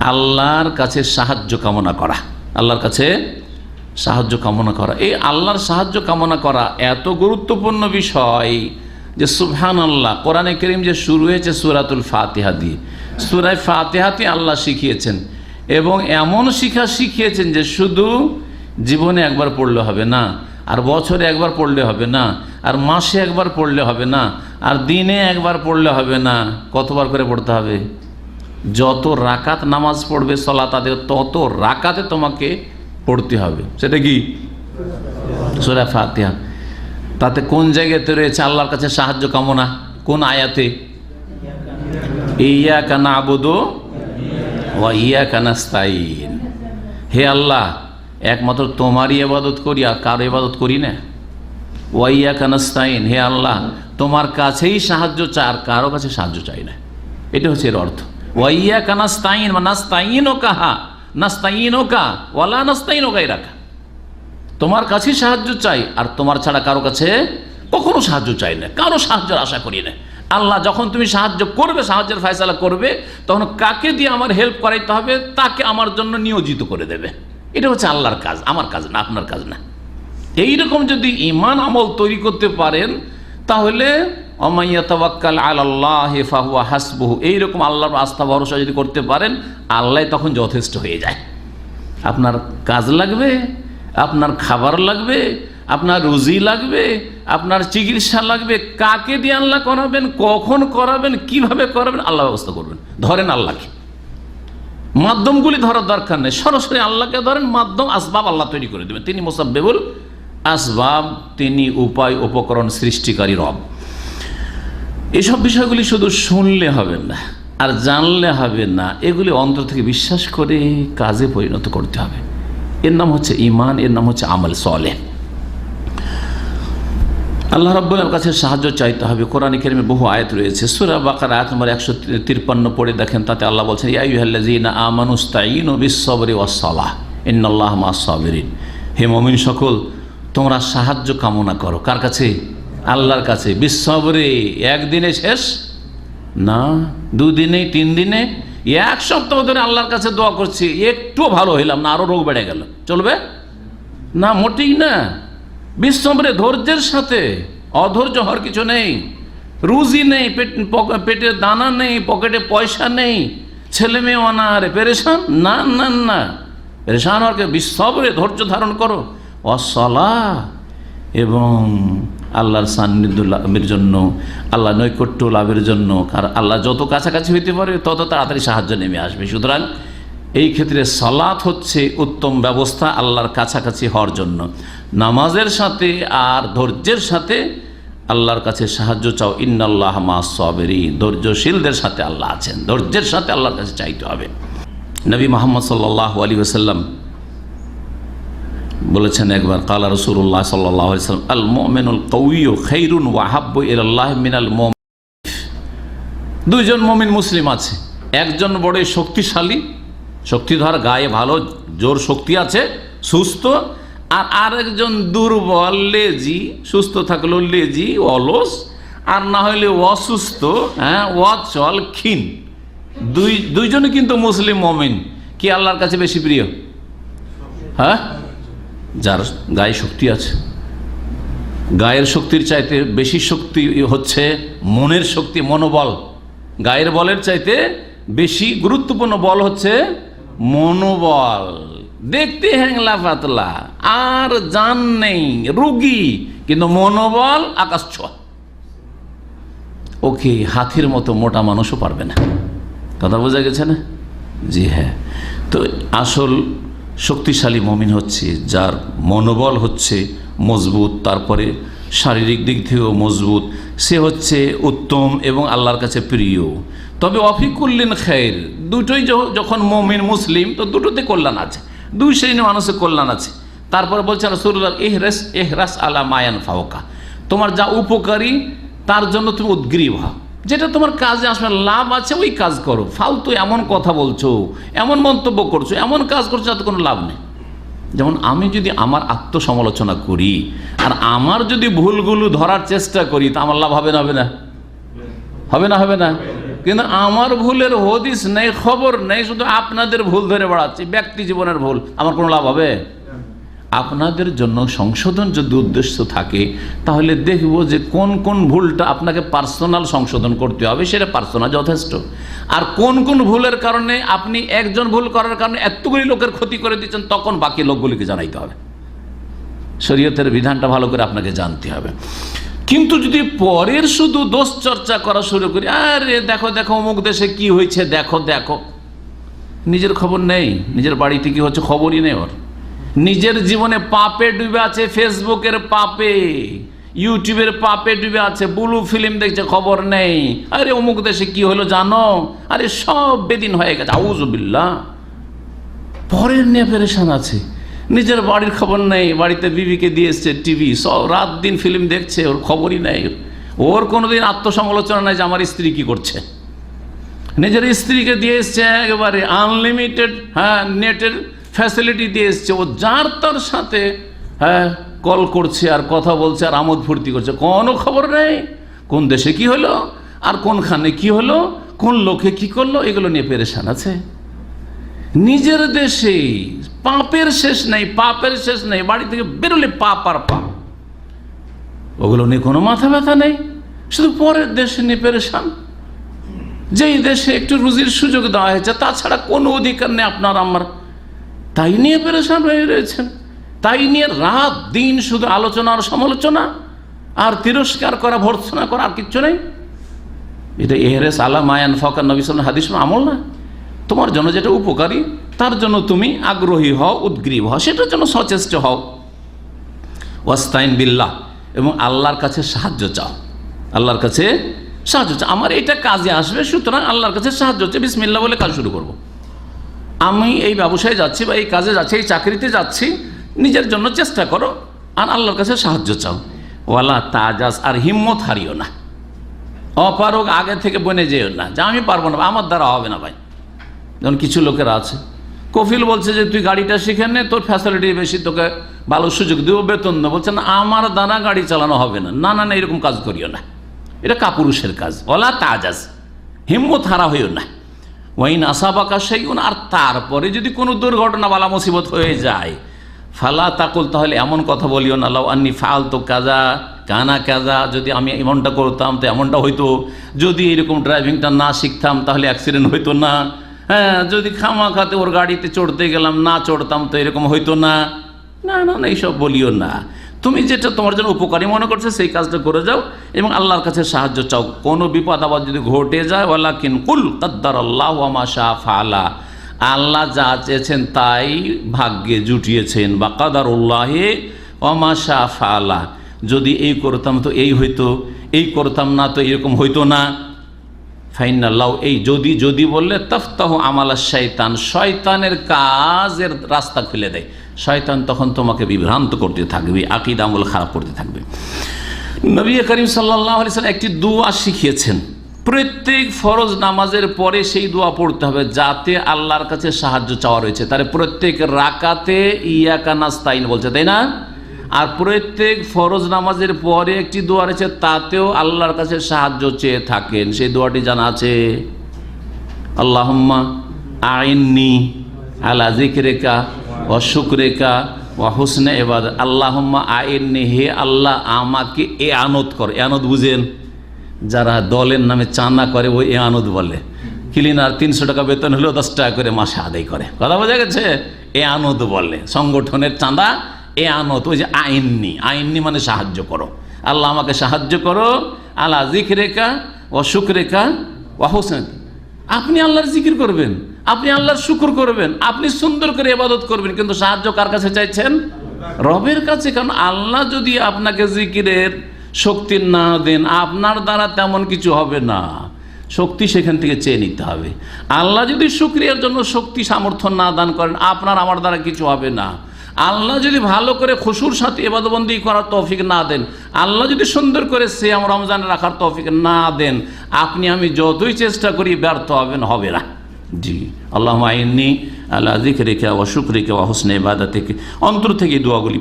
আল্লাহর কাছে সাহায্য কামনা করা। আল্লাহর কাছে সাহায্য কামনা করা। এই আল্লাহর সাহায্য কামনা করা এত গুরুত্বপূর্ণ বিষয় যে সুবহান আল্লাহ কোরআনে করিম যে শুরু হয়েছে সুরাতুল ফাতিহা দিয়ে, সুরায় ফাতিহাতে আল্লাহ শিখিয়েছেন এবং এমন শিক্ষা শিখিয়েছেন যে শুধু জীবনে একবার পড়লে হবে না, আর বছরে একবার পড়লে হবে না, আর মাসে একবার পড়লে হবে না, আর দিনে একবার পড়লে হবে না, কতবার করে পড়তে হবে? যত রাকাত নামাজ পড়বে সলা তাদের তত রাকাতে তোমাকে পড়তে হবে। সেটা কি? সুরা ফাতিহা। তাতে কোন জায়গাতে রয়েছে আল্লাহর কাছে সাহায্য কামনা? কোন আয়াতে? ইয়া কানা আবুদো ও ইয়া কানাস্তাইন হে আল্লাহ, একমাত্র তোমারই ইবাদত করি আর কারও ইবাদত করি না। ওয়াইয়া কানাস্তাইন হে আল্লাহ, তোমার কাছেই সাহায্য চাই আর কারও কাছে সাহায্য চাই না। এটা হচ্ছে এর অর্থ। কানাস্তাইন বা কাহা কা ওয়ালা তোমার কাছেই সাহায্য চাই, আর তোমার ছাড়া কারও কাছে কখনো সাহায্য চাই না। কারও সাহায্যের আশা করি না। আল্লাহ যখন তুমি সাহায্য করবে, সাহায্যের ফয়সালা করবে, তখন কাকে দিয়ে আমার হেল্প করাইতে হবে, তাকে আমার জন্য নিয়োজিত করে দেবে। এটা হচ্ছে আল্লাহর কাজ, আমার কাজ না, আপনার কাজ না। এইরকম যদি ইমান আমল তৈরি করতে পারেন, তাহলে আল্লাহ হাসবহু। এইরকম আল্লাহর আস্থা, ভরসা যদি করতে পারেন, আল্লাহ তখন যথেষ্ট হয়ে যায়। আপনার কাজ লাগবে, আপনার খাবার লাগবে, আপনার রুজি লাগবে, আপনার চিকিৎসা লাগবে, কাকে দিয়ে আল্লাহ করাবেন, কখন করাবেন, কীভাবে করাবেন, আল্লাহ ব্যবস্থা করবেন। ধরেন আল্লাহকে। মাধ্যমগুলি ধরার দরকার নেই। সরাসরি আল্লাহকে ধরেন, মাধ্যম, আসবাব আল্লাহ তৈরি করে দেবেন। তিনি মোসাব্বেবুল আসবাব, তিনি উপায়, উপকরণ সৃষ্টিকারী রব। এসব বিষয়গুলি শুধু শুনলে হবে না, আর জানলে হবে না, এগুলি অন্তর থেকে বিশ্বাস করে কাজে পরিণত করতে হবে। এর নাম হচ্ছে ইমান এর নাম হচ্ছে আমল সলে আল্লাহ রব্বুলের কাছে সাহায্য চাইতে হবে। কোরআন কেরিমে বহু আয়াত রয়েছে। সুরা বাকার আয়াত নম্বর একশো তিরপান্ন পড়ে দেখেন, তাতে আল্লাহ বলছেন ইয়াইহাল্লাজিনা আমানুস্তাইন ও বিশ্বরে ওয়াসালাহ ইন্নআল্লাহ মা সাবেরিন হে মমিন সকল, তোমরা সাহায্য কামনা করো। কার কাছে? আল্লাহর কাছে। বিশ্বরে একদিনে শেষ? না, দুদিনে তিন দিনে এক সপ্তাহ ধরে আল্লাহর কাছে দোয়া করছি একটু ভালো হইলাম না আরও রোগ বেড়ে গেল। চলবে? না, মোটেই না। বিশ্বরে ধৈর্যের সাথে। অধৈর্য হওয়ার কিছু নেই। রুজি নেই, পেট দানা নেই, পকেটে পয়সা নেই। ছেলে মেয়ে অনারে পেরেশান? না না না। পেরেশান হওয়ার বিশ্বরে ধৈর্য ধারণ করো। অসলা এবং আল্লাহর সান্নিধ্য লাভের জন্য আল্লাহ নৈকট্য লাভের জন্য আর আল্লাহ যত কাছাকাছি হইতে পারে, তত তাড়াতাড়ি সাহায্য নেমে আসবে। সুতরাং এই ক্ষেত্রে সালাত হচ্ছে উত্তম ব্যবস্থা আল্লাহর কাছাকাছি হওয়ার জন্য। নামাজের সাথে আর ধৈর্যের সাথে আল্লাহর কাছে সাহায্য চাও। ইন্নাল্লাহ মা ধৈর্যশীলদের সাথে আল্লাহ আছেন। ধৈর্যের সাথে আল্লাহর কাছে চাইতে হবে। নবী মোহাম্মদ সাল্লাহ আলী ওসাল্লাম বলেছেন একবার, কালা রসুল্লাহ সাল্লাম আল মোমেনুল মিনাল দুইজন মমিন মুসলিম আছে, একজন বড় শক্তিশালী, শক্তিধর, গায়ে ভালো, জোর শক্তি আছে, সুস্থ, আর আরেকজন দুর্বল, লেজি, সুস্থ থাকল লেজি, অলস, আর না হইলে অসুস্থ হ্যাঁ অচল, ক্ষীণ। দুই দুইজনে কিন্তু মুসলিম মমিন। কি আল্লাহর কাছে বেশি প্রিয়? হ্যাঁ? যার গায়ে শক্তি আছে। গায়ের শক্তির চাইতে বেশি শক্তি হচ্ছে মনের শক্তি, মনোবল। গায়ের বলের চাইতে বেশি গুরুত্বপূর্ণ বল হচ্ছে মনোবল। দেখতে হ্যাংলা পাতলা, আর জান নেই, রুগী, কিন্তু মনোবল আকাশ ছোঁয়া। ওকে হাতির মতো মোটা মানুষও পারবে না। কথা বোঝা গেছে না? জি হ্যাঁ। তো আসল শক্তিশালী মমিন হচ্ছে, যার মনোবল হচ্ছে মজবুত, তারপরে শারীরিক দিক থেকেও মজবুত। সে হচ্ছে উত্তম এবং আল্লাহর কাছে প্রিয়। তবে অফিকুল্লিন খের দুটোই যখন মমিন মুসলিম, তো দুটোতে কল্যাণ আছে। দুই শ্রেণির মানুষের কল্যাণ আছে। তারপরে বলছে রসুল্লাহ এহরাস এহরাস আলা মায়ান ফাওকা তোমার যা উপকারী, তার জন্য তুমি উদ্গ্রীব হও। যেটা তোমার কাজে আসবে, লাভ আছে, ওই কাজ করো। ফালতু এমন কথা বলছো, এমন মন্তব্য করছ, এমন কাজ করছ তাতে কোনো লাভ নেই। যেমন আমি যদি আমার আত্মসমালোচনা করি, আর আমার যদি ভুলগুলো ধরার চেষ্টা করি, তা আমার লাভ হবে না হবে না? হবে না হবে না? কিন্তু আমার ভুলের হদিস নেই, খবর নেই, শুধু আপনাদের ভুল ধরে বেড়াচ্ছি, ব্যক্তি জীবনের ভুল, আমার কোনো লাভ হবে? আপনাদের জন্য সংশোধন যদি উদ্দেশ্য থাকে, তাহলে দেখব যে কোন কোন ভুলটা আপনাকে পার্সোনাল সংশোধন করতে হবে, সেটা পার্সোনাল যথেষ্ট। আর কোন কোন ভুলের কারণে আপনি একজন ভুল করার কারণে এতগুলি লোকের ক্ষতি করে দিচ্ছেন, তখন বাকি লোকগুলিকে জানাইতে হবে। শরীয়তের বিধানটা ভালো করে আপনাকে জানতে হবে। কিন্তু যদি পরের শুধু দোষ চর্চা করা শুরু করি, আরে দেখো দেখো, অমুক দেশে কি হয়েছে, দেখো দেখো। নিজের খবর নেই, নিজের বাড়িতে কি হচ্ছে, খবরই নেই ওর। নিজের জীবনে পাপে ডুবে আছে ফেসবুকের পাপে ইউটিউবের পাপে ডুবে আছে ব্লু ফিল্ম দেখছে, খবর নেই। আরে অমুক দেশে কি হলো জানো? আরে সব বেদিন হয়ে গেছে আউজবিল্লা পরের নিয়ে পেরেশান আছে। নিজের বাড়ির খবর নেই, বাড়িতে বিবিকে দিয়ে টিভি, সব রাত দিন ফিল্ম দেখছে, ওর খবরই নেই। ওর কোনোদিন আত্মসমালোচনা নাই যে আমার স্ত্রী কি করছে। নিজের স্ত্রীকে দিয়ে এসছে একেবারে আনলিমিটেড হ্যাঁ নেটের ফ্যাসিলিটি দিয়ে এসছে। ও যার তার সাথে হ্যাঁ কল করছে আর কথা বলছে আর আমোদ ফুর্তি করছে। কোনো খবর নেই। কোন দেশে কি হলো? আর কোনখানে কি হলো? কোন লোকে কি করল? এগুলো নিয়ে পেরেশান আছে। নিজের দেশে পাপের শেষ নেই, পাপের শেষ নেই। বাড়ি থেকে বেরোলে পাপ আর পাপ। ওগুলো নিয়ে কোনো মাথা ব্যথা নেই। শুধু পরের দেশে নিয়ে পেরেশান। যেই দেশে একটু রুজির সুযোগ দেওয়া হয়েছে, তাছাড়া কোনো অধিকার নেই আপনার, আমার। তাই নিয়ে পেরেশান হয়ে রয়েছেন। তাই নিয়ে রাত দিন শুধু আলোচনা আর সমালোচনা, আর তিরস্কার করা ভর্সনা করা আর কিচ্ছু নেই। এটা এহরেস আলা মায়ান ফকার নবী সাল্লাম হাদিস আমল না। তোমার জন্য যেটা উপকারী, তার জন্য তুমি আগ্রহী হও, উদ্গ্রীব হও, সেটার জন্য সচেষ্ট হও। ওয়াস্তাইন বিল্লাহ, এবং আল্লাহর কাছে সাহায্য চাও। আল্লাহর কাছে সাহায্য চাও। আমার এটা কাজে আসবে, সুতরাং আল্লাহর কাছে সাহায্য হচ্ছে বিসমিল্লা বলে কাজ শুরু করব। আমি এই ব্যবসায় যাচ্ছি বা এই কাজে যাচ্ছি, এই চাকরিতে যাচ্ছি, নিজের জন্য চেষ্টা করো আর আল্লাহর কাছে সাহায্য চাও। ওয়ালা তাজাজ আর হিম্মত হারিও না। অপারক আগে থেকে বনে যেও না। যে আমি পারব না, আমার দ্বারা হবে না ভাই। যেমন কিছু লোকেরা আছে। কফিল বলছে যে, তুই গাড়িটা শিখে নে, তোর ফ্যাসিলিটি বেশি, তোকে ভালো সুযোগ দেবো, বেতন দেবো। বলছে, না, আমার দ্বারা গাড়ি চালানো হবে না। না না না, এরকম কাজ করিও না। এটা কাপুরুষের কাজ। ওলা তাজাজ। হিম্মত হারা হইও না। ওয়াইন আসাবাকা সেই আর তারপরে যদি কোনো দুর্ঘটনা বালা মুসিবত হয়ে যায়, ফালা তাকুল, তাহলে এমন কথা বলিও না, লাউ আন্নি ফাল তো কাজা, কানা কাজা, যদি আমি এমনটা করতাম তো এমনটা হইতো। যদি এরকম ড্রাইভিংটা না শিখতাম, তাহলে অ্যাক্সিডেন্ট হইতো না। হ্যাঁ যদি খামা খাতে ওর গাড়িতে চড়তে গেলাম, না চড়তাম, তো এরকম হইতো না। না না না, এইসব বলিও না। তুমি যেটা তোমার জন্য উপকারী মনে করছ, সেই কাজটা করে যাও এবং আল্লাহর কাছে সাহায্য চাও। কোনো বিপদ আবার যদি ঘটে যায় ওয়ালা কিন কুল কাদ্দার আল্লাহ আমা শাহ ফালা আল্লাহ যা চেয়েছেন তাই ভাগ্যে জুটিয়েছেন। বা কাদার উল্লাহে অমা শাহ ফালা যদি এই করতাম তো এই হইতো, এই করতাম না তো এরকম হইতো না। ফাইনাল্লাহ এই যদি যদি বললে তফতাহ আমালা শয়তান, শয়তানের কাজের রাস্তা খুলে দেয়। শয়তান তখন তোমাকে বিভ্রান্ত করতে থাকবে, আকিদ আমল খারাপ করতে থাকবে। নবী করিম সাল্লাহ সাল্লাম একটি দোয়া শিখিয়েছেন। প্রত্যেক ফরজ নামাজের পরে সেই দোয়া পড়তে হবে যাতে আল্লাহর কাছে সাহায্য চাওয়া রয়েছে। তাহলে প্রত্যেক রাকাতে ইয়াকা নাস্তাইন বলছে, তাই না? আর প্রত্যেক ফরজ নামাজের পরে একটি দোয়া রয়েছে, তাতেও আল্লাহর কাছে সাহায্য চেয়ে থাকেন। সেই দোয়াটি জানা আছে, আল্লাহম্মা আইননি আলা জিকরেকা ও শুক্রেকা ও হুসনে এবার আল্লাহম্মা আইননি, হে আল্লাহ, আমাকে এ আনত কর। এ আনত বুঝেন, যারা দলের নামে চাঁদা করে, ওই এ আনত বলে। ক্লিনার তিনশো টাকা বেতন হলেও দশ টাকা করে মাসে আদায় করে। কথা বোঝা গেছে? এ আনত বলে। সংগঠনের চাঁদা এ আনত, ওই যে আইননি। আইননি মানে সাহায্য করো। আল্লাহ আমাকে সাহায্য করো। আল্লাহ জিক রেখা ও সুখ রেখা ও হোসেন। আপনি আল্লাহর জিকির করবেন, আপনি আল্লাহর শুকুর করবেন, আপনি সুন্দর করে ইবাদত করবেন, কিন্তু সাহায্য কার কাছে চাইছেন? রবের কাছে, কারণ আল্লাহ যদি আপনাকে জিকিরের শক্তি না দেন, আপনার দ্বারা তেমন কিছু হবে না। শক্তি সেখান থেকে চেয়ে নিতে হবে। আল্লাহ যদি শুক্রিয়ার জন্য শক্তি, সামর্থ্য না দান করেন, আপনার আমার দ্বারা কিছু হবে না। আল্লাহ যদি ভালো করে খসুর সাথে এবাদবন্দি করার তৌফিক না দেন, আল্লাহ যদি সুন্দর করে শ্যাম রমজান রাখার তৌফিক না দেন, আপনি আমি যতই চেষ্টা করি ব্যর্থ হবেন, হবে না। জি। আল্লাহ আইনি আল্লাহ রেখে অসুখ রেখে অহসনে হোসনে বাদা থেকে অন্তর থেকে দোয়াগুলি